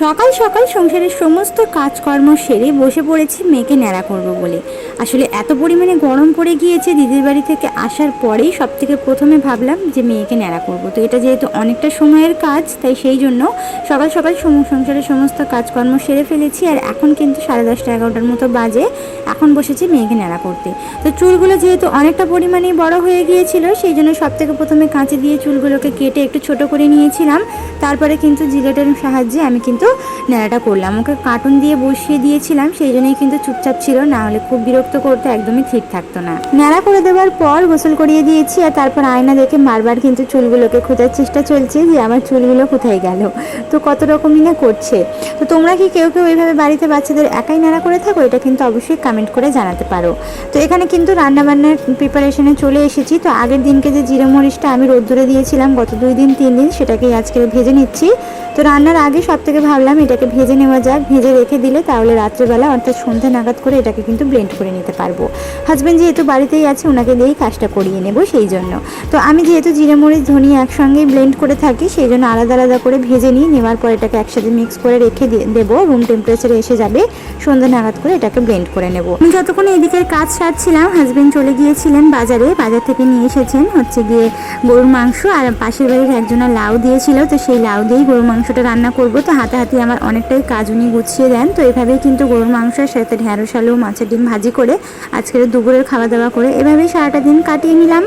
সকাল সকাল সংসারের সমস্ত কাজকর্ম সেরে বসে পড়েছি মেয়েকে ন্যাড়া করব বলে। আসলে এত পরিমাণে গরম পড়ে গিয়েছে দিদির বাড়ি থেকে আসার পরেই সব থেকে প্রথমে ভাবলাম যে মেয়েকে ন্যাড়া করব। তো এটা যেহেতু অনেকটা সময়ের কাজ, তাই সেই জন্য সকাল সকাল সংসারের সমস্ত কাজকর্ম সেরে ফেলেছি আর এখন কিন্তু সাড়ে দশটা এগারোটার মতো বাজে, এখন বসেছি মেয়েকে ন্যাড়া করতে। তো চুলগুলো যেহেতু অনেকটা পরিমাণেই বড় হয়ে গিয়েছিল, সেই জন্য সব থেকে প্রথমে কাঁচি দিয়ে চুলগুলোকে কেটে একটু ছোট করে নিয়েছিলাম। তারপরে কিন্তু জিলেটের সাহায্যে আমি কিন্তু ন্যাড়াটা করলাম। ওকে কার্টুন দিয়ে বসিয়ে দিয়েছিলাম, সেই জন্যই কিন্তু চুপচাপ ছিল, না হলে খুব বিরক্ত করতে একদমই ঠিক থাকতো না। ন্যাড়া করে দেওয়ার পর গোসল করিয়ে দিয়েছি আর তারপর আয়না দেখে বারবার কিন্তু চুলগুলোকে খোঁজার চেষ্টা চলছে যে আমার চুলগুলো কোথায় গেল। তো কত রকমই না করছে। তো তোমরা কি কেউ কেউ এইভাবে বাড়িতে বাচ্চাদের একাই নাড়া করে থাকো? এটা কিন্তু অবশ্যই কমেন্ট করে জানাতে পারো। তো এখানে কিন্তু রান্নাবান্নার প্রিপারেশনে চলে এসেছি। তো আগের দিনকে যে জিরে মরিচটা আমি রোদ্দুরে দিয়েছিলাম, গত দুই দিন, তিন দিন, সেটাকেই আজকে ভেজে নিচ্ছি। তো রান্নার আগে সব থেকে ভাবলাম এটাকে ভেজে নেওয়া যাক। ভেজে রেখে দিলে তাহলে রাত্রেবেলা অর্থাৎ সন্ধ্যে নাগাদ করে এটাকে কিন্তু ব্লেন্ড করে নিতে পারব। হাজব্যান্ড যেহেতু বাড়িতেই আছে ওনাকে দিয়েই কাজটা করিয়ে নেব সেই জন্য। তো আমি যেহেতু জিরে মরিচ, ধনিয়া একসঙ্গেই ব্লেন্ড করে থাকি, সেই জন্য আলাদা আলাদা করে ভেজে নিই নেওয়ার পর এটাকে একসাথে মিক্স করে রেখে দেবো। রুম টেম্পারেচারে এসে যাবে। সন্ধ্যে নাগাদ করে এটাকে ব্লেন্ড করে নেব। আমি যতক্ষণ এদিকের কাজ সারছিলাম হাজব্যান্ড চলে গিয়েছিলেন বাজারে। বাজার থেকে নিয়ে এসেছেন হচ্ছে গিয়ে গরুর মাংস। আর পাশের বাড়ির একজনের লাউ দিয়েছিল, তো সেই লাউ দিয়েই গরুর মাংসটা রান্না করব। তো হাতে হাতে আমার অনেকটাই কাজ উনি গুছিয়ে দেন। তো এভাবেই কিন্তু গরুর মাংসের সাথে ঢেঁড়স, আলু, মাছের ডিম ভাজি করে আজকের দুপুরের খাওয়া দাওয়া করে এভাবেই সারাটা দিন কাটিয়ে নিলাম।